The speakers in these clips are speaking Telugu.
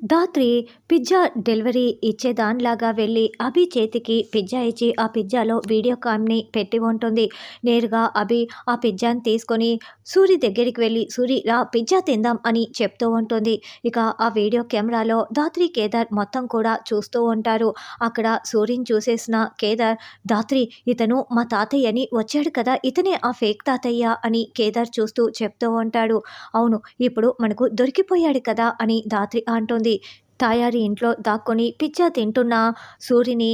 దాత్రి పిజ్జా డెలివరీ ఇచ్చేదానిలాగా వెళ్ళి అభి చేతికి పిజ్జా ఇచ్చి ఆ పిజ్జాలో వీడియో కామ్ని పెట్టి ఉంటుంది. నేరుగా అభి ఆ పిజ్జాని తీసుకొని సూరి దగ్గరికి వెళ్ళి సూరి రా పిజ్జా తిందాం అని చెప్తూ ఉంటుంది. ఇక ఆ వీడియో కెమెరాలో ధాత్రి కేదార్ మొత్తం కూడా చూస్తూ ఉంటారు. అక్కడ సూర్యుని చూసేసిన కేదార్ దాత్రి ఇతను మా తాతయ్యని వచ్చాడు కదా ఇతనే ఆ ఫేక్ తాతయ్య అని కేదార్ చూస్తూ చెప్తూ ఉంటాడు. అవును ఇప్పుడు మనకు దొరికిపోయాడు కదా అని దాత్రి అంటుంది. తాయారి ఇంట్లో దాక్కొని పిజ్జా తింటున్న సూరిని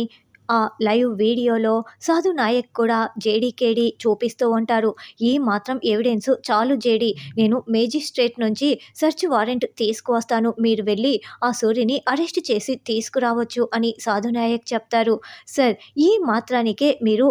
ఆ లైవ్ వీడియోలో సాధు నాయక్ కూడా జేడీకేడి చూపిస్తూ ఉంటారు. ఈ మాత్రం ఎవిడెన్స్ చాలు జేడి. నేను మేజిస్ట్రేట్ నుంచి సెర్చ్ వారెంట్ తీసుకువస్తాను. మీరు వెళ్ళి ఆ సూరిని అరెస్ట్ చేసి తీసుకురావచ్చు అని సాధు నాయక్ చెప్తారు. సార్ ఈ మాత్రానికే మీరు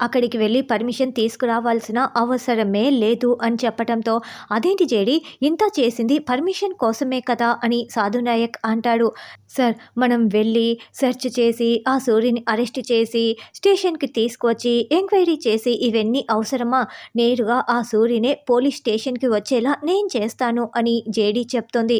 అక్కడికి వెళ్ళి పర్మిషన్ తీసుకురావాల్సిన అవసరమే లేదు అని చెప్పడంతో అదేంటి జేడి? ఇంత చేసింది పర్మిషన్ కోసమే కదా అని సాధు నాయక్ అంటాడు. సార్ మనం వెళ్ళి సెర్చ్ చేసి ఆ సూర్యుని అరెస్ట్ చేసి స్టేషన్కి తీసుకొచ్చి ఎంక్వైరీ చేసి ఇవన్నీ అవసరమా? నేరుగా ఆ సూర్యునే పోలీస్ స్టేషన్కి వచ్చేలా నేను చేస్తాను అని జేడీ చెప్తుంది.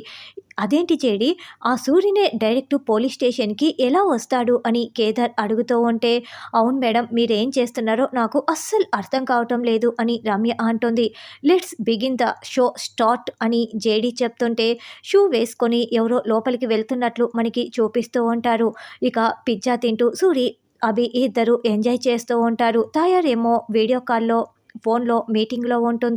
అదేంటి చేడి? ఆ సూర్యునే డైరెక్ట్ పోలీస్ స్టేషన్కి ఎలా వస్తాడు అని కేదార్ అడుగుతూ ఉంటే అవును మేడం మీరేం చేస్తున్నారో నాకు అస్సలు అర్థం కావటం లేదు అని రమ్య అంటుంది. Let's begin the show start అని జేడీ చెప్తుంటే షూ వేసుకొని ఎవరో లోపలికి వెళ్తున్నట్లు మనకి చూపిస్తూ ఉంటారు. ఇక పిజ్జా తింటూ సూరి అభి ఇద్దరు ఎంజాయ్ చేస్తూ ఉంటారు. తయారేమో వీడియో కాల్లో ఫోన్లో మీటింగ్లో ఉంటుంది.